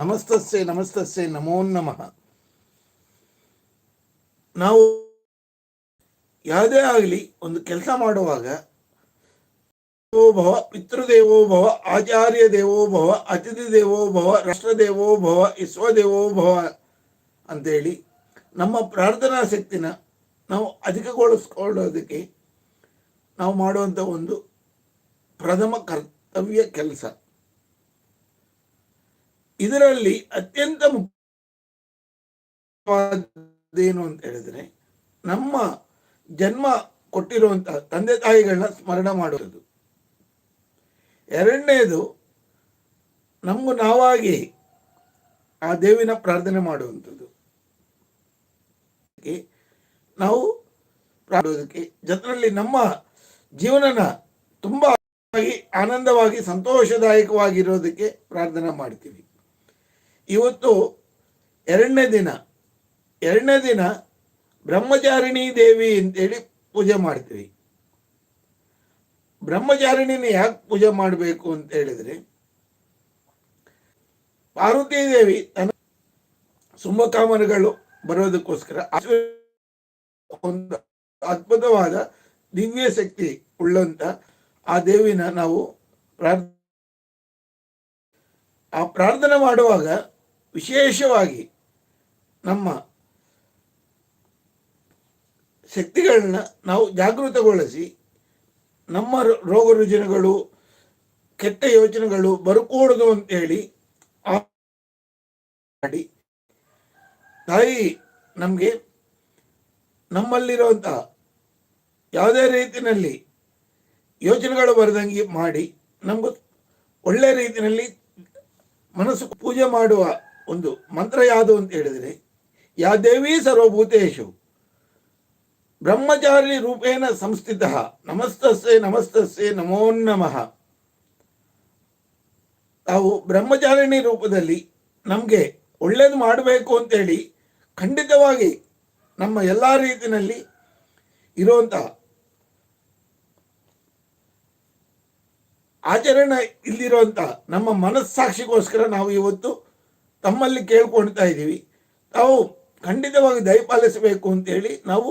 ನಮಸ್ತಸ್ಸೆ ನಮಸ್ತಸ್ಸೆ, ನಮೋ ನಮಃ. ನಾವು ಯಾವುದೇ ಆಗಲಿ ಒಂದು ಕೆಲಸ ಮಾಡುವಾಗ ದೇವೋಭವ ಪಿತೃದೇವೋ ಭವ, ಆಚಾರ್ಯ ದೇವೋ ಭವ, ಅತಿಥಿ ದೇವೋ ಭವ ರಾಷ್ಟ್ರದೇವೋ ಭವ ವಿಶ್ವದೇವೋ ಭವ ಅಂತೇಳಿ ನಮ್ಮ ಪ್ರಾರ್ಥನಾ ಶಕ್ತಿನ ನಾವು ಅಧಿಕಗೊಳಿಸ್ಕೊಳ್ಳೋದಕ್ಕೆ ನಾವು ಮಾಡುವಂಥ ಒಂದು ಪ್ರಥಮ ಕರ್ತವ್ಯ ಕೆಲಸ. ಇದರಲ್ಲಿ ಅತ್ಯಂತ ಮುಖ್ಯವಾದೇನು ಅಂತ ಹೇಳಿದ್ರೆ, ನಮ್ಮ ಜನ್ಮ ಕೊಟ್ಟಿರುವಂತಹ ತಂದೆ ತಾಯಿಗಳನ್ನ ಸ್ಮರಣೆ ಮಾಡುವುದು. ಎರಡನೇದು ನಮಗೂ ನಾವಾಗಿ ಆ ದೇವಿನ ಪ್ರಾರ್ಥನೆ ಮಾಡುವಂಥದ್ದು. ನಾವು ಮಾಡೋದಕ್ಕೆ ಜನರಲ್ಲಿ ನಮ್ಮ ಜೀವನನ ತುಂಬ ಆನಂದವಾಗಿ, ಸಂತೋಷದಾಯಕವಾಗಿರೋದಕ್ಕೆ ಪ್ರಾರ್ಥನೆ ಮಾಡ್ತೀವಿ. ಇವತ್ತು ಎರಡನೇ ದಿನ ಎರಡನೇ ದಿನ ಬ್ರಹ್ಮಚಾರಿಣಿ ದೇವಿ ಅಂತೇಳಿ ಪೂಜೆ ಮಾಡ್ತೀವಿ. ಬ್ರಹ್ಮಚಾರಿಣಿನ ಯಾಕೆ ಪೂಜೆ ಮಾಡಬೇಕು ಅಂತ ಹೇಳಿದ್ರೆ, ಪಾರ್ವತಿ ದೇವಿ ತನ್ನ ಶುಭಕಾಮನೆಗಳು ಬರೋದಕ್ಕೋಸ್ಕರ ಒಂದು ಅದ್ಭುತವಾದ ದಿವ್ಯ ಶಕ್ತಿ ಉಳ್ಳಂತ ಆ ದೇವಿನ ನಾವು ಪ್ರಾರ್ಥ ಆ ಪ್ರಾರ್ಥನೆ ಮಾಡುವಾಗ ವಿಶೇಷವಾಗಿ ನಮ್ಮ ಶಕ್ತಿಗಳನ್ನ ನಾವು ಜಾಗೃತಗೊಳಿಸಿ ನಮ್ಮ ರೋಗ ರುಜಿನಗಳು, ಕೆಟ್ಟ ಯೋಚನೆಗಳು ಬರಕೂಡದು ಅಂತೇಳಿ ಹೇಳಿ ಮಾಡಿ ತಾಯಿ, ನಮಗೆ ನಮ್ಮಲ್ಲಿರುವಂತಹ ಯಾವುದೇ ರೀತಿಯಲ್ಲಿ ಯೋಚನೆಗಳು ಬರದಂಗೆ ಮಾಡಿ ನಮಗೂ ಒಳ್ಳೆ ರೀತಿಯಲ್ಲಿ ಮನಸ್ಸು ಪೂಜೆ ಮಾಡುವ ಒಂದು ಮಂತ್ರ ಯಾವುದು ಅಂತ ಹೇಳಿದರೆ, ಯಾ ದೇವಿ ಸರ್ವಭೂತೇಶು ಬ್ರಹ್ಮಚಾರಿ ರೂಪೇಣ ಸಂಸ್ಥಿತ, ನಮಸ್ತಸ್ಸೆ ನಮಸ್ತಸ್ಸೆ ನಮೋ ನಮಃ. ತಾವು ಬ್ರಹ್ಮಚಾರಿಣಿ ರೂಪದಲ್ಲಿ ನಮಗೆ ಒಳ್ಳೇದು ಮಾಡಬೇಕು ಅಂತೇಳಿ ಖಂಡಿತವಾಗಿ ನಮ್ಮ ಎಲ್ಲ ರೀತಿಯಲ್ಲಿ ಇರುವಂಥ ಆಚರಣೆ ಇಲ್ಲಿರುವಂಥ ನಮ್ಮ ಮನಸ್ಸಾಕ್ಷಿಗೋಸ್ಕರ ನಾವು ಇವತ್ತು ತಮ್ಮಲ್ಲಿ ಕೇಳ್ಕೊಳ್ತಾ ಇದ್ದೀವಿ. ತಾವು ಖಂಡಿತವಾಗಿ ದಯಪಾಲಿಸಬೇಕು ಅಂತೇಳಿ ನಾವು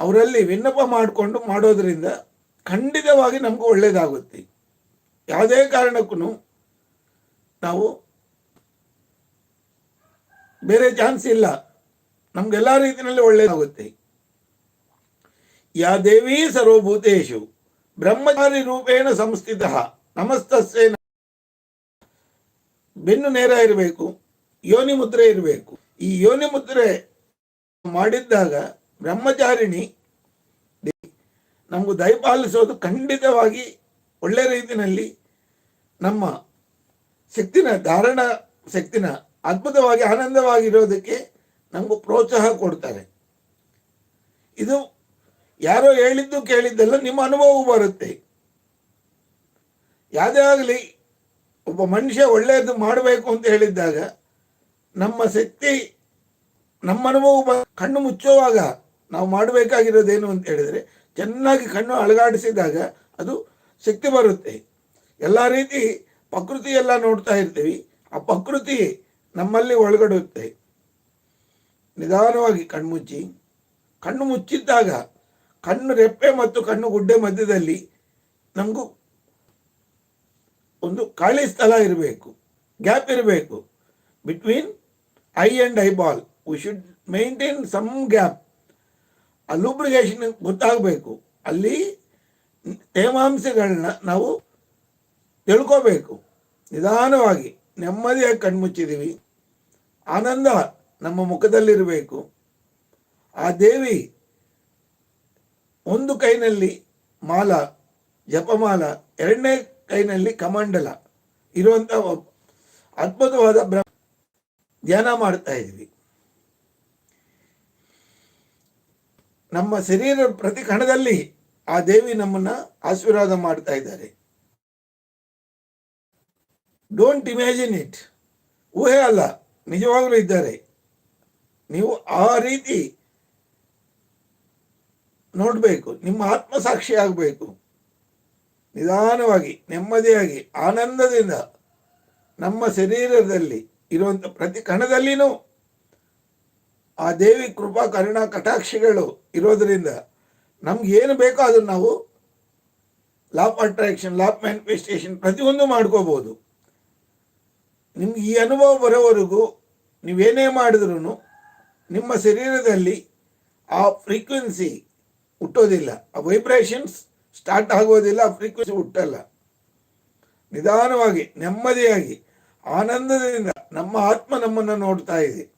ಅವರಲ್ಲಿ ವಿನ್ನಪ ಮಾಡಿಕೊಂಡು ಮಾಡೋದ್ರಿಂದ ಖಂಡಿತವಾಗಿ ನಮಗೂ ಒಳ್ಳೆಯದಾಗುತ್ತೆ ಯಾವುದೇ ಕಾರಣಕ್ಕೂ ನಾವು ಬೇರೆ ಚಾನ್ಸ್ ಇಲ್ಲ. ನಮಗೆಲ್ಲ ರೀತಿಯಲ್ಲಿ ಒಳ್ಳೆಯದಾಗುತ್ತೆ ಯಾ ದೇವಿ ಸರ್ವಭೂತೇಶು ಬ್ರಹ್ಮಚಾರಿ ರೂಪೇಣ ಸಂಸ್ಥಿತ ನಮಸ್ತಸ್ಸೇನ ಬೆನ್ನು ನೇರ ಇರಬೇಕು, ಯೋನಿ ಮುದ್ರೆ ಇರಬೇಕು. ಈ ಯೋನಿ ಮುದ್ರೆ ಮಾಡಿದ್ದಾಗ ಬ್ರಹ್ಮಚಾರಿಣಿ ನಮಗೂ ದಯಪಾಲಿಸೋದು ಖಂಡಿತವಾಗಿ ಒಳ್ಳೆ ರೀತಿಯಲ್ಲಿ ನಮ್ಮ ಶಕ್ತಿನ, ಧಾರಣ ಶಕ್ತಿನ ಅದ್ಭುತವಾಗಿ ಆನಂದವಾಗಿರೋದಕ್ಕೆ ನಮಗೂ ಪ್ರೋತ್ಸಾಹ ಕೊಡ್ತಾರೆ. ಇದು ಯಾರೋ ಹೇಳಿದ್ದು ಕೇಳಿದ್ದೆಲ್ಲ ನಿಮ್ಮ ಅನುಭವ ಬರುತ್ತೆ. ಯಾವುದೇ ಆಗಲಿ ಒಬ್ಬ ಮನುಷ್ಯ ಒಳ್ಳೆಯದು ಮಾಡಬೇಕು ಅಂತ ಹೇಳಿದ್ದಾಗ ನಮ್ಮ ಶಕ್ತಿ, ನಮ್ಮ ಅನುಭವ ಕಣ್ಣು ಮುಚ್ಚುವಾಗ ನಾವು ಮಾಡಬೇಕಾಗಿರೋದೇನು ಅಂತ ಹೇಳಿದರೆ ಚೆನ್ನಾಗಿ ಕಣ್ಣು ಅಳಗಾಡಿಸಿದಾಗ ಅದು ಶಕ್ತಿ ಬರುತ್ತೆ. ಎಲ್ಲ ರೀತಿ ಪ್ರಕೃತಿ ಎಲ್ಲ ನೋಡ್ತಾ ಇರ್ತೀವಿ, ಆ ಪ್ರಕೃತಿ ನಮ್ಮಲ್ಲಿ ಒಳಗಡುತ್ತೆ. ನಿಧಾನವಾಗಿ ಕಣ್ಮುಚ್ಚಿ ಕಣ್ಣು ಮುಚ್ಚಿದ್ದಾಗ ಕಣ್ಣು ರೆಪ್ಪೆ ಮತ್ತು ಕಣ್ಣು ಗುಡ್ಡೆ ಮಧ್ಯದಲ್ಲಿ ನಮಗೂ ಒಂದು ಖಾಲಿ ಸ್ಥಳ ಇರಬೇಕು, ಗ್ಯಾಪ್ ಇರಬೇಕು. Between I and I ball we should maintain some gap ಆ ಲೂಬ್ರಿಗೇಷನ್ ಗೊತ್ತಾಗಬೇಕು. ಅಲ್ಲಿ ತೇವಾಂಶಗಳನ್ನ ನಾವು ತಿಳ್ಕೋಬೇಕು. ನಿಧಾನವಾಗಿ, ನೆಮ್ಮದಿಯಾಗಿ ಕಣ್ಮುಚ್ಚಿದ್ದೀವಿ ಆನಂದ ನಮ್ಮ ಮುಖದಲ್ಲಿರಬೇಕು. ಆ ದೇವಿ ಒಂದು ಕೈನಲ್ಲಿ ಮಾಲ, ಜಪಮಾಲ, ಎರಡನೇ ಕೈನಲ್ಲಿ ಕಮಂಡಲ. ಇರುವಂತ ಅದ್ಭುತವಾದ ಬ್ರಹ್ಮ ಧ್ಯಾನ ಮಾಡ್ತಾ ಇದ್ವಿ. ನಮ್ಮ ಶರೀರ ಪ್ರತಿ ಕಣದಲ್ಲಿ ಆ ದೇವಿ ನಮ್ಮನ್ನ ಆಶೀರ್ವಾದ ಮಾಡ್ತಾ ಇದ್ದಾರೆ. ಡೋಂಟ್ ಇಮ್ಯಾಜಿನ್ ಇಟ್ ಊಹೆ ಅಲ್ಲ, ನಿಜವಾಗ್ಲೂ ಇದ್ದಾರೆ. ನೀವು ಆ ರೀತಿ ನೋಡಬೇಕು, ನಿಮ್ಮ ಆತ್ಮಸಾಕ್ಷಿ ಆಗಬೇಕು. ನಿಧಾನವಾಗಿ, ನೆಮ್ಮದಿಯಾಗಿ, ಆನಂದದಿಂದ ನಮ್ಮ ಶರೀರದಲ್ಲಿ ಇರುವಂಥ ಪ್ರತಿ ಕಣದಲ್ಲಿನೂ ಆ ದೇವಿ ಕೃಪಾ, ಕರುಣಾ, ಕಟಾಕ್ಷಿಗಳು ಇರೋದರಿಂದ ನಮ್ಗೆ ಏನು ಬೇಕೋ ಅದನ್ನು ನಾವು ಲಾಪ್ ಅಟ್ರಾಕ್ಷನ್ ಲಾಪ್ ಮ್ಯಾನಿಫೆಸ್ಟೇಷನ್ ಪ್ರತಿಯೊಂದು ಮಾಡ್ಕೋಬೋದು. ನಿಮ್ಗೆ ಈ ಅನುಭವ ಬರೋವರೆಗೂ ನೀವೇನೇ ಮಾಡಿದ್ರೂ ನಿಮ್ಮ ಶರೀರದಲ್ಲಿ ಆ ಫ್ರೀಕ್ವೆನ್ಸಿ ಹುಟ್ಟೋದಿಲ್ಲ. ಆ ವೈಬ್ರೇಷನ್ಸ್ ಸ್ಟಾರ್ಟ್ ಆಗೋದಿಲ್ಲ ಫ್ರೀಕ್ವೆನ್ಸಿ ಹುಟ್ಟಲ್ಲ. ನಿಧಾನವಾಗಿ, ನೆಮ್ಮದಿಯಾಗಿ, ಆನಂದದಿಂದ ನಮ್ಮ ಆತ್ಮ ನಮ್ಮನ್ನು ನೋಡ್ತಾ ಇದೆ.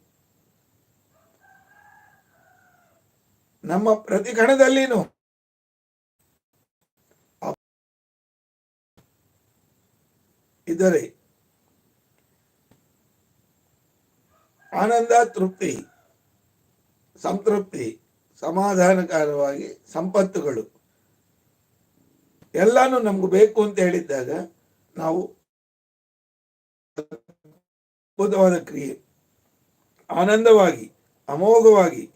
ನಮ್ಮ ಪ್ರತಿ ಕಣದಲ್ಲಿನೂ ಇದ್ದರೆ ಆನಂದ, ತೃಪ್ತಿ, ಸಂತೃಪ್ತಿ, ಸಮಾಧಾನಕಾರವಾಗಿ ಸಂಪತ್ತುಗಳು. ಎಲ್ಲಾನು ನಮ್ಗೆ ಬೇಕು ಅಂತ ಹೇಳಿದ್ದಾಗ ನಾವು ಅದ್ಭುತವಾದ ಕ್ರಿಯೆ. ಆನಂದವಾಗಿ, ಅಮೋಘವಾಗಿ,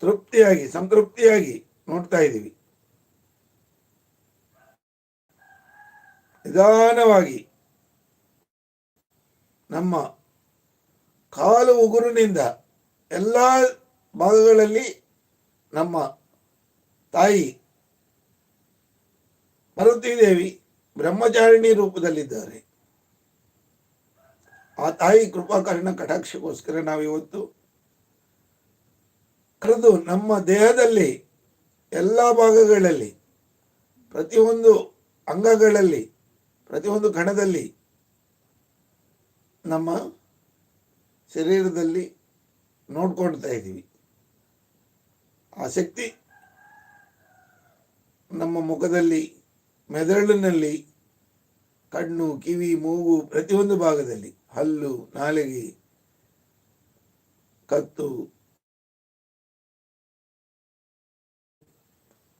ತೃಪ್ತಿಯಾಗಿ, ಸಂತೃಪ್ತಿಯಾಗಿ ನೋಡ್ತಾ ಇದ್ದೀವಿ. ನಿಧಾನವಾಗಿ ನಮ್ಮ ಕಾಲು ಉಗುರಿನಿಂದ ಎಲ್ಲ ಭಾಗಗಳಲ್ಲಿ ನಮ್ಮ ತಾಯಿ ದೇವಿ ಬ್ರಹ್ಮಚಾರಿಣಿ ರೂಪದಲ್ಲಿದ್ದಾರೆ. ಆ ತಾಯಿ ಕೃಪಾಕರಣ ಕಟಾಕ್ಷಕ್ಕೋಸ್ಕರ ನಾವಿವತ್ತು ಕರೆದು ನಮ್ಮ ದೇಹದಲ್ಲಿ ಎಲ್ಲ ಭಾಗಗಳಲ್ಲಿ, ಪ್ರತಿಯೊಂದು ಅಂಗಗಳಲ್ಲಿ, ಪ್ರತಿಯೊಂದು ಕಣದಲ್ಲಿ, ನಮ್ಮ ಶರೀರದಲ್ಲಿ ನೋಡ್ಕೊಳ್ತಾ ಇದ್ದೀವಿ. ಆ ಶಕ್ತಿ ನಮ್ಮ ಮುಖದಲ್ಲಿ ಮೆದುಳಿನಲ್ಲಿ ಕಣ್ಣು, ಕಿವಿ, ಮೂಗು ಪ್ರತಿಯೊಂದು ಭಾಗದಲ್ಲಿ ಹಲ್ಲು, ನಾಲಿಗೆ, ಕತ್ತು,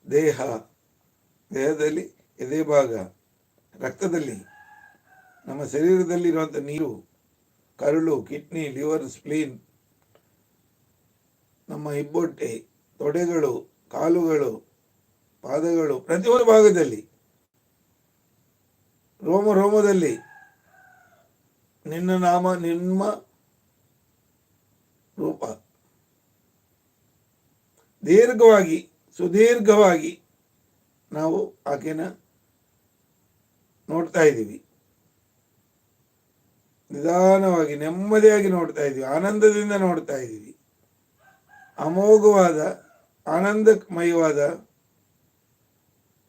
ದೇಹ, ದೇಹದಲ್ಲಿ ಎದೆ ಭಾಗ, ರಕ್ತದಲ್ಲಿ ನಮ್ಮ ಶರೀರದಲ್ಲಿರುವಂಥ ನೀರು, ಕರುಳು, ಕಿಡ್ನಿ, ಲಿವರ್, ಸ್ಪ್ಲೀನ್, ನಮ್ಮ ಹಿಬ್ಬೊಟ್ಟೆ, ತೊಡೆಗಳು, ಕಾಲುಗಳು, ಪಾದಗಳು ಪ್ರತಿಯೊಂದು ಭಾಗದಲ್ಲಿ ರೋಮ ರೋಮದಲ್ಲಿ ನಿನ್ನ ನಾಮ, ನಿಮ್ಮ ರೂಪ. ದೀರ್ಘವಾಗಿ, ಸುದೀರ್ಘವಾಗಿ ನಾವು ಆಕೆನ ನೋಡ್ತಾ ಇದ್ದೀವಿ. ನಿಧಾನವಾಗಿ, ನೆಮ್ಮದಿಯಾಗಿ ನೋಡ್ತಾ ಇದ್ದೀವಿ. ಆನಂದದಿಂದ ನೋಡ್ತಾ ಇದ್ದೀವಿ. ಅಮೋಘವಾದ, ಆನಂದಮಯವಾದ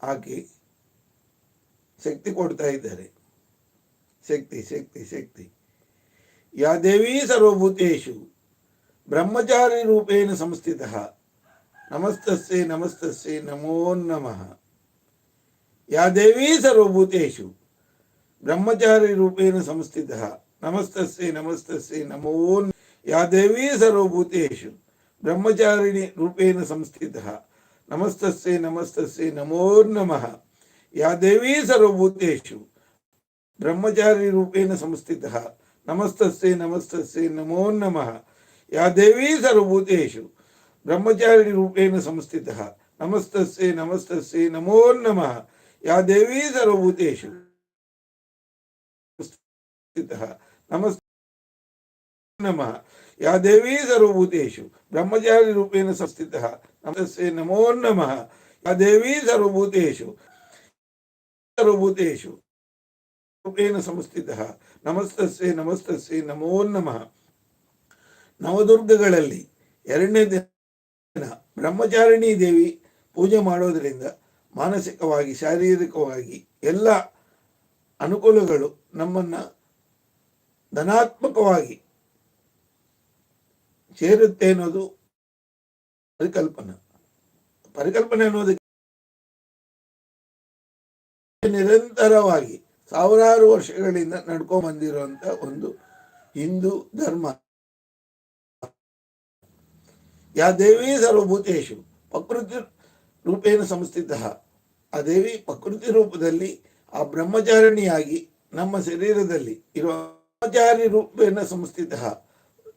ಆಕೆ ಶಕ್ತಿ ಕೊಡ್ತಾ ಇದ್ದಾರೆ. ಶಕ್ತಿ ಶಕ್ತಿ ಶಕ್ತಿ. ಯಾ ದೇವಿ ಸರ್ವಭೂತೇಶು ಬ್ರಹ್ಮಚಾರಿ ರೂಪೇಣ ಸಂಸ್ಥಿತ. ನಮಸ್ತಸ್ಸೆ ನಮಸ್ತಸ್ಸೆ, ನಮೋ ನಮಃ. ಯಾ ದೇವಿ ಸರ್ವಭೂತೇಶು ಬ್ರಹ್ಮಚಾರಿ ರೂಪೇಣ ಸಂಸ್ಥಿತ. ನಮಸ್ತಸ್ಸೆ ನಮಸ್ತಸ್ಸೆ, ನಮೋ ಯಾ ದೇವಿ ಸರ್ವಭೂತೇಶು ಬ್ರಹ್ಮಚಾರಿಣಿ ರೂಪೇಣ ಸಂಸ್ಥಿತ. ನಮಸ್ತಸ್ಸೆ ನಮಸ್ತಸ್ಸೆ, ನಮೋ ನಮಃ. ಯಾ ದೇವಿ ಸರ್ವಭೂತೇಶು ಬ್ರಹ್ಮಚಾರಿ ರೂಪೇಣ ಸಂಸ್ಥಿತ ನಮಸ್ತಸ್ಸೆ ನಮಸ್ತಸ್ಸೆ ನಮೋ ನಮಃ ಯಾ ದೇವಿ ಸರ್ವಭೂತೇಶು ಬ್ರಹ್ಮಚಾರಿಣಿ ರೂಪೇಣ ಸಂಸ್ಥಿತ ನಮಸ್ತಸ್ಸೆ ನಮಸ್ತಸ್ಸೆ ನಮೋ ನಮಃ ಯಾ ದೇವಿ ಸರ್ವಭೂತೇಶು ಸ್ಥಿತಃ ನಮಸ್ ನಮಃ ಯಾ ದೇವಿ ಸರ್ವಭೂತೇಶು ಬ್ರಹ್ಮಚಾರಿ ರೂಪೇಣ ಸಂಸ್ಥಿತಃ ನಮಸ್ತೆ ನಮೋ ನಮಃ ಯಾ ದೇವಿ ಸರ್ವಭೂತೇಶು ಏನು ಸಂಸ್ಥಿತಃ ನಮಸ್ತಸ್ಸೆ ನಮಸ್ತಸ್ಸೆ ನಮೋ ನಮಃ ನವದುರ್ಗಗಳಲ್ಲಿ ಎರಡನೇ ದಿನ ಬ್ರಹ್ಮಚಾರಿಣಿ ದೇವಿ ಪೂಜೆ ಮಾಡೋದರಿಂದ ಮಾನಸಿಕವಾಗಿ, ಶಾರೀರಿಕವಾಗಿ ಎಲ್ಲ ಅನುಕೂಲಗಳು ನಮ್ಮನ್ನು ಧನಾತ್ಮಕವಾಗಿ ಸೇರುತ್ತೆ ಅನ್ನೋದು ಪರಿಕಲ್ಪನೆ. ಪರಿಕಲ್ಪನೆ ಅನ್ನೋದಕ್ಕೆ ನಿರಂತರವಾಗಿ ಸಾವಿರಾರು ವರ್ಷಗಳಿಂದ ನಡ್ಕೊಂಡ್ ಬಂದಿರುವಂತ ಒಂದು ಹಿಂದೂ ಧರ್ಮ. ಯಾ ದೇವಿ ಸರ್ವಭೂತೇಶು ಪ್ರಕೃತಿ ರೂಪೇಣ ಸಂಸ್ಥಿತ. ಆ ದೇವಿ ಪ್ರಕೃತಿ ರೂಪದಲ್ಲಿ ಆ ಬ್ರಹ್ಮಚಾರಿಣಿಯಾಗಿ ನಮ್ಮ ಶರೀರದಲ್ಲಿ ಇರುವ ಬ್ರಹ್ಮಚಾರಿ ರೂಪೇಣ ಸಂಸ್ಥಿತ.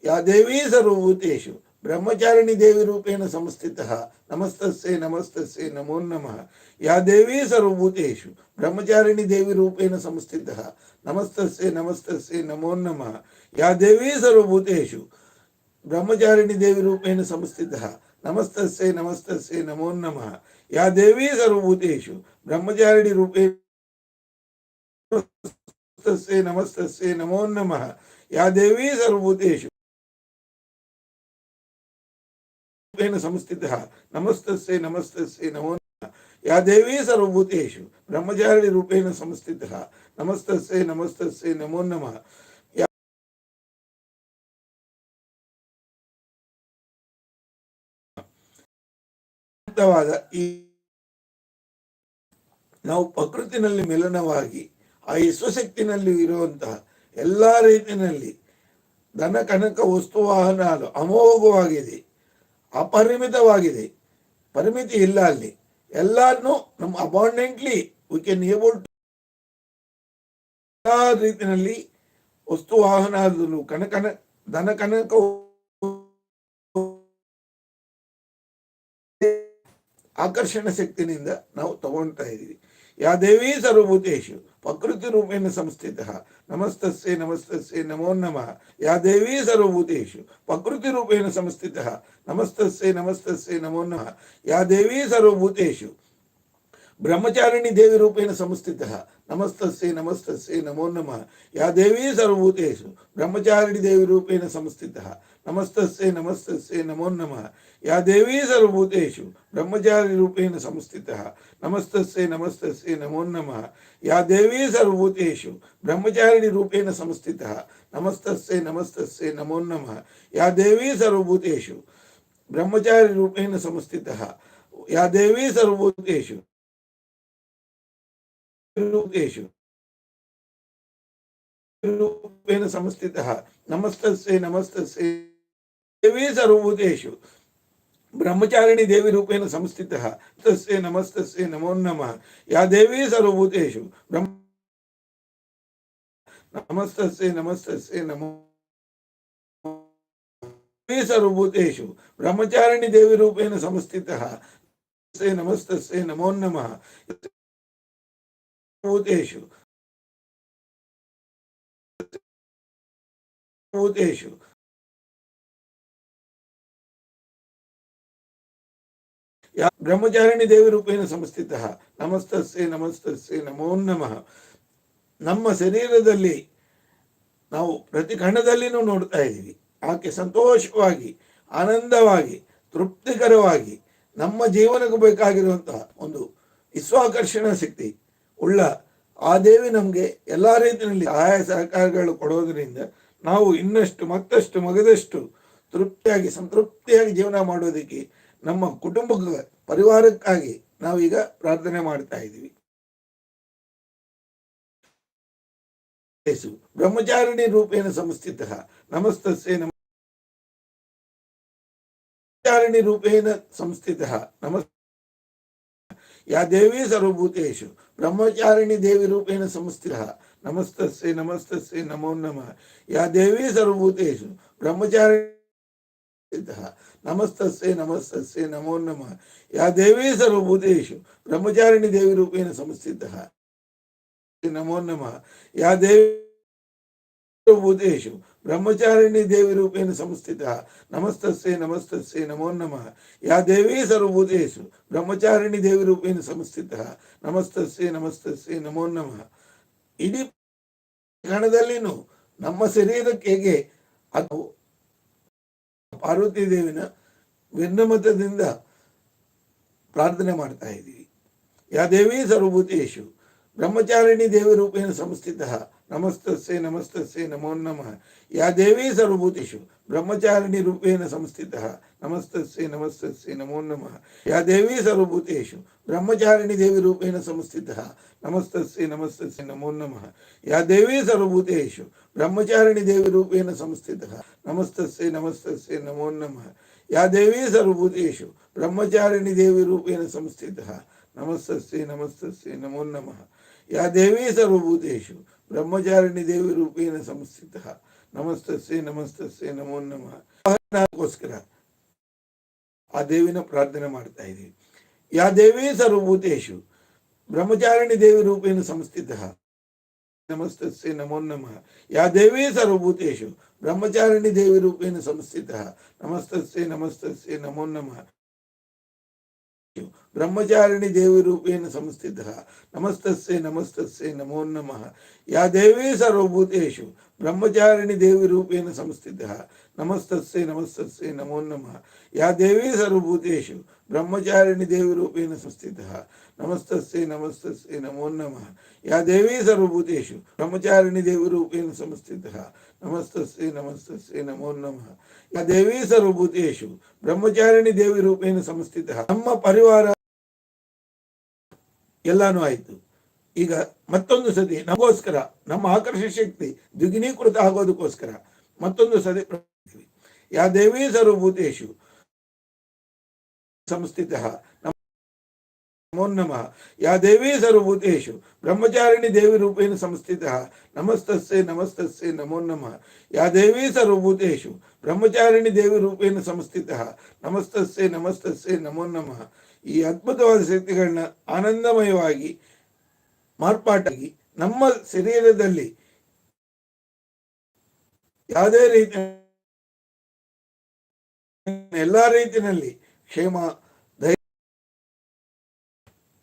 ಯಾ ದೇವಿ ಸರ್ವಭೂತೇಶು బ్రహ్మచారిణి దేవి రూపేణ సంస్థిత. నమస్తస్సే నమస్తస్సే నమో నమ. యా దేవీ సర్వభూతేషు బ్రహ్మచారిణి దేవి రూపేణ సంస్థిత. నమస్తస్సే నమస్తస్సే నమో నమ. యా దేవీ సర్వభూతేషు బ్రహ్మచారిణి దేవి రూపేణ సంస్థిత. నమస్తస్సే నమస్తస్సే నమో నమ. యా దేవీ సర్వభూతేషు బ్రహ్మచారిణి రూపేణ నమస్తస్సే నమస్తస్సే నమో నమ. యా దేవీ సర్వభూతేషు ಸಂಸ್ಥಿತ ನಮಸ್ತಸ್ಸೆ ನಮಸ್ತಸ್ಸೆ, ನಮೋ ಯಾ ದೇವಿ ಸರ್ವಭೂತೇಶು ಬ್ರಹ್ಮಚಾರಿ ರೂಪೇಣ ಸಂಸ್ಥಿತ ನಮಸ್ತಸ್ಸೆ ನಮಸ್ತಸ್ಸೆ, ನಮೋ ನಮಃ. ಈ ನಾವು ಪ್ರಕೃತಿನಲ್ಲಿ ಮಿಲನವಾಗಿ, ಆ ಯಶ್ವಶಕ್ತಿನಲ್ಲಿ ಇರುವಂತಹ ಎಲ್ಲ ರೀತಿಯಲ್ಲಿ ದನ ಕನಕ, ವಸ್ತು, ವಾಹನ ಅಮೋಘವಾಗಿದೆ. ಅಪರಿಮಿತವಾಗಿದೆ. ಪರಿಮಿತಿ ಇಲ್ಲ ಅಲ್ಲಿ. ಎಲ್ಲಾನು ನಮ್ಮ abundantly we can able to ಎಲ್ಲಾ ರೀತಿಯಲ್ಲಿ ವಸ್ತು ವಾಹನ ಕನಕನ ಧನ ಕನಕ ಆಕರ್ಷಣ ಶಕ್ತಿನಿಂದ ನಾವು ತಗೊಳ್ತಾ ಇದ್ದೀವಿ. ಯಾ ದೇವಿ ಸರ್ವಭೂತೇಶು ಪ್ರಕೃತಿ ರೂಪೇಣ ಸಂಸ್ಥಿತ ನಮಸ್ತಸ್ಸೆ ನಮಸ್ತಸ್ಸೆ ನಮೋ ನಮಃ ಯಾ ದೇವಿ ಸರ್ವಭೂತೇಶು ಪ್ರಕೃತಿ ರೂಪೇಣ ಸಂಸ್ಥಿತ ನಮಸ್ತಸ್ಸೆ ನಮಸ್ತಸ್ಸೆ ನಮೋ ನಮಃ ಯಾ ದೇವಿ ಸರ್ವಭೂತೇಶು ब्रह्मचारिणी देवी रूपेण समस्थित नमस्त नमस्त नमो नम। या देवी सर्वभूतेषु, ब्रह्मचारिणी देवी रूपेण समस्थित नमस्त नमस्त नमो नम। या देवी सर्वभूतेषु ब्रह्मचारी रूपेण समस्थित नमस्त नमस्त नमो नम। या देवी सर्वभूतेषु, ब्रह्मचारिणी रूपेण समस्थित नमस्त नमस्त नमो नम। या देवी सर्वभूतेषु ब्रह्मचारी रूपेण समस्थित या देवी सर्वभूतेषु रूपेषु रूपेण संस्थितः नमस्तस्यै नमस्तस्यै देवी सर्वभूतेषु ब्रह्मचारिणी देवी रूपेण संस्थितः तस्य नमस्तस्य नमो नमः या देवी सर्वभूतेषु ब्रह्म नमस्तस्य नमस्तस्य नमो सर्वभूतेषु ब्रह्मचारिणी देवी रूपेण संस्थितः नमस्तस्य नमो नमः issue ಯಾ ಬ್ರಹ್ಮಚಾರಿಣಿ ದೇವಿ ರೂಪೇಣ ಸಂಸ್ಥಿತ ನಮಸ್ತಸ್ಸೆ ನಮಸ್ತಸ್ಸೆ ನಮೋ ನಮಃ ನಮ್ಮ ಶರೀರದಲ್ಲಿ ನಾವು ಪ್ರತಿ ಕಣದಲ್ಲಿನೂ ನೋಡ್ತಾ ಇದ್ದೀವಿ. ಆಕೆ ಸಂತೋಷವಾಗಿ, ಆನಂದವಾಗಿ, ತೃಪ್ತಿಕರವಾಗಿ ನಮ್ಮ ಜೀವನಕ್ಕೂ ಬೇಕಾಗಿರುವಂತಹ ಒಂದು ವಿಶ್ವಾಕರ್ಷಣ ಶಕ್ತಿ. ಉಳ್ಳ. ಆ ದೇವಿ ನಮಗೆ ಎಲ್ಲ ರೀತಿಯಲ್ಲಿ ಸಹಾಯ ಸಹಕಾರಗಳು ಕೊಡೋದ್ರಿಂದ ನಾವು ಇನ್ನಷ್ಟು ಮತ್ತಷ್ಟು ಮಗದಷ್ಟು ತೃಪ್ತಿಯಾಗಿ, ಸಂತೃಪ್ತಿಯಾಗಿ ಜೀವನ ಮಾಡೋದಕ್ಕೆ ನಮ್ಮ ಕುಟುಂಬಕ್ಕೆ ಪರಿವಾರಕ್ಕಾಗಿ ನಾವೀಗ ಪ್ರಾರ್ಥನೆ ಮಾಡ್ತಾ ಇದ್ದೀವಿ. ಬ್ರಹ್ಮಚಾರಿಣಿ ರೂಪೇಣ ಸಂಸ್ಥಿತ ನಮಸ್ತಸ್ಯ ನಮ ಬ್ರಹ್ಮಚಾರಿಣಿ ರೂಪೇಣ ಸಂಸ್ಥಿತ ನಮಸ್ या देवी सर्वभूतेषु। ब्रह्मचारिणी देवी रूपेण संस्थितः नमस्तस्यै नमस्तस्यै, नमो नमः। या देवी सर्वभूतेषु। ब्रह्मचारिणी। नमस्तस्यै नमस्तस्यै, नमो नमः। या देवी सर्वभूतेषु। ब्रह्मचारिणी देवी रूपेण संस्थितः नमो नमः। या देवी सर्वभूतेषु। ಬ್ರಹ್ಮಚಾರಿಣಿ ದೇವಿ ರೂಪೇಣ ಸಂಸ್ಥಿತ ನಮಸ್ತಸ್ಸೇ ನಮಸ್ತಸ್ಸೇ, ನಮೋ ನಮಃ. ಯಾ ದೇವಿ ಸರ್ವಭೂತೇಶು ಬ್ರಹ್ಮಚಾರಿಣಿ ದೇವಿ ರೂಪೇಣ ಸಂಸ್ಥಿತ ನಮಸ್ತಸ್ಸೇ ನಮಸ್ತಸ್ಸೇ, ನಮೋ ನಮಃ. ಇಡೀ ಕಣದಲ್ಲಿನು ನಮ್ಮ ಶರೀರಕ್ಕೆ ಹೇಗೆ ಅದು ಪಾರ್ವತಿ ದೇವಿನ ವಿನ್ನಮತದಿಂದ ಪ್ರಾರ್ಥನೆ ಮಾಡ್ತಾ ಇದ್ದೀವಿ. ಯಾ ದೇವಿ ಸರ್ವಭೂತೇಶು ಬ್ರಹ್ಮಚಾರಿಣಿ ದೇವಿ ರೂಪೇಣ ಸಂಸ್ಥಿತ नमस्त नमस्त नमो नम या देवी सर्वभूतिषु ब्रह्मचारिणी रूपेण संस्थित नमस्त से नमस्त से नमो नम या देवी सर्वभूतेषु ब्रह्मचारिणी देवी रूपेण संस्थित नमस्त से नमस्त से नमो नम या देवी सर्वभूतेषु ब्रह्मचारिणी देवी रूपेण संस्थित नमस्त से नमस्त से नमो नम या देवी सर्वभूतेषु ब्रह्मचारिणी देवी रूपेण संस्थित नमस्त से नमस्त से नमो नम या देवी सर्वभूतेषु ಬ್ರಹ್ಮಚಾರಿಣಿ ದೇವಿ ರೂಪೇಣ ಸಂಸ್ಥಿತ. ನಮಸ್ತಸ್ಯ ನಮಸ್ತಸ್ಯ ನಮೋ ನಮಃ. ಗೋಸ್ಕರ ಆ ದೇವಿನ ಪ್ರಾರ್ಥನೆ ಮಾಡ್ತಾ ಇದ್ದೀವಿ. ಯಾ ದೇವಿ ಸರ್ವಭೂತೇಶು, ಬ್ರಹ್ಮಚಾರಿಣಿ ದೇವಿ ರೂಪೇಣ ಸಂಸ್ಥಿತ. ನಮಸ್ತಸ್ಯ ನಮೋ ನಮಃ. ಯಾ ದೇವಿ ಸರ್ವಭೂತೇಶು, ಬ್ರಹ್ಮಚಾರಿಣಿ ದೇವಿ ರೂಪೇಣ ಸಂಸ್ಥಿತ. ನಮಸ್ತಸ್ಯ ನಮಸ್ತಸ್ಯ ನಮೋ ನಮಃ. ಬ್ರಹ್ಮಚಾರಿಣಿ ದೇವಿ ರೂಪೇಣ ಸಂಸ್ಥಿತ ನಮಸ್ತಸ್ಸೆ ನಮಸ್ತಸ್ಸೆ, ನಮೋ ನಮಃ. ಯಾ ದೇವಿ ಸರ್ವಭೂತೇಶು ಬ್ರಹ್ಮಚಾರಿಣಿ ದೇವಿ ರೂಪೇಣ ಸಂಸ್ಥಿತ ನಮಸ್ತಸ್ಸೆ ನಮಸ್ತಸ್ಸೆ, ನಮೋ ನಮಃ. ಯಾ ದೇವಿ ಸರ್ವಭೂತೇಶು ಬ್ರಹ್ಮಚಾರಿಣಿ ದೇವಿ ರೂಪೇಣ ಸಂಸ್ಥಿತ ನಮಸ್ತಸ್ಸೆ ನಮಸ್ತಸ್ಸೆ, ನಮೋ ನಮಃ. ಯಾ ದೇವಿ ಸರ್ವಭೂತೇಶು ಬ್ರಹ್ಮಚಾರಿಣಿ ದೇವಿ ರೂಪೇಣ ಸಂಸ್ಥಿತ ನಮಸ್ತಸ್ಸೆ ನಮಸ್ತಸ್ಸೆ, ನಮೋ ನಮಃ. ಯಾ ದೇವಿ ಸರ್ವಭೂತೇಶು ಬ್ರಹ್ಮಚಾರಿಣಿ ದೇವಿ ರೂಪೇಣ ಸಂಸ್ಥಿತ ನಮ್ಮ ಪರಿವಾರ ಎಲ್ಲಾನು ಆಯಿತು. ಈಗ ಮತ್ತೊಂದು ಸತಿ ನಮಗೋಸ್ಕರ, ನಮ್ಮ ಆಕರ್ಷ ಶಕ್ತಿ ದ್ವಿಗುಣೀಕೃತ ಆಗೋದಕ್ಕೋಸ್ಕರ ಮತ್ತೊಂದು ಸತಿ ಯಾ ದೇವಿ ಸರ್ವಭೂತೇಶು ಸಂಸ್ಥಿತ ನಮೋ ನಮಃ ಯಾ ದೇವಿ ಸರ್ವಭೂತೇಶು ಬ್ರಹ್ಮಚಾರಿಣಿ ದೇವಿ ರೂಪೇಣ ಸಂಸ್ಥಿತ. ನಮಸ್ತಸ್ಸೆ ನಮಸ್ತಸ್ಸೆ ನಮೋ ನಮಃ ಯಾ ದೇವಿ ಸರ್ವಭೂತೇಶು ಬ್ರಹ್ಮಚಾರಿಣಿ ದೇವಿ ರೂಪೇಣ ಸಂಸ್ಥಿತ. ನಮಸ್ತಸ್ಸೆ ನಮಸ್ತಸ್ಸೆ ನಮೋ ನಮಃ ಈ ಅದ್ಭುತವಾದ ಶಕ್ತಿಗಳನ್ನ ಆನಂದಮಯವಾಗಿ ಮಾರ್ಪಾಟಾಗಿ ನಮ್ಮ ಶರೀರದಲ್ಲಿ ಯಾವುದೇ ರೀತಿ ಎಲ್ಲ ರೀತಿಯಲ್ಲಿ ಕ್ಷೇಮ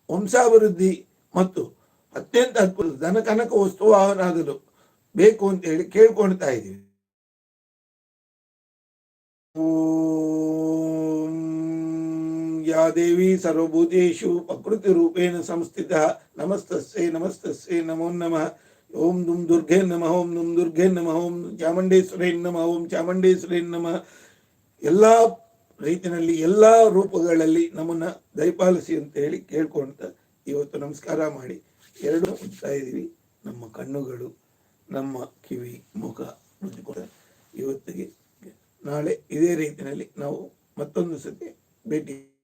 ವಂಶಾಭಿವೃದ್ಧಿ ಮತ್ತು ಅತ್ಯಂತ ಧನ ಕನಕ ವಸ್ತು ವಾಹನಾಗಲು ಬೇಕು ಅಂತ ಹೇಳಿ ಕೇಳ್ಕೊಳ್ತಾ ಇದ್ದೀವಿ. ಯಾ ದೇವಿ ಸರ್ವಭೂತೇಶು ಪ್ರಕೃತಿ ರೂಪೇಣ ಸಂಸ್ಥಿತ ನಮಸ್ತಸ್ಸೆ ನಮಸ್ತಸ್ಸೇ ನಮೋ ನಮಃ. ಓಂ ದುಂ ದುರ್ಗೆ ನಮಃ, ಓಂ ದುಂ ದುರ್ಗೆ ನಮಃ, ಓಂ ಚಾಮುಂಡೇಶ್ವರೇ ನಮಃ, ಓಂ ಚಾಮುಂಡೇಶ್ವರೇ ನಮಃ. ಎಲ್ಲ ರೀತಿಯಲ್ಲಿ ಎಲ್ಲ ರೂಪಗಳಲ್ಲಿ ನಮ್ಮನ್ನ ದಯಪಾಲಿಸಿ ಅಂತ ಹೇಳಿ ಕೇಳ್ಕೊಂತ ಇವತ್ತು ನಮಸ್ಕಾರ ಮಾಡಿ ಎರಡು ಮುಚ್ತಾ ಇದ್ದೀವಿ. ನಮ್ಮ ಕಣ್ಣುಗಳು, ನಮ್ಮ ಕಿವಿ, ಮುಖ ಮುಚ್ಚಿಕೊಂಡ ಇವತ್ತಿಗೆ ನಾಳೆ ಇದೇ ರೀತಿಯಲ್ಲಿ ನಾವು ಮತ್ತೊಂದು ಸತಿ ಭೇಟಿ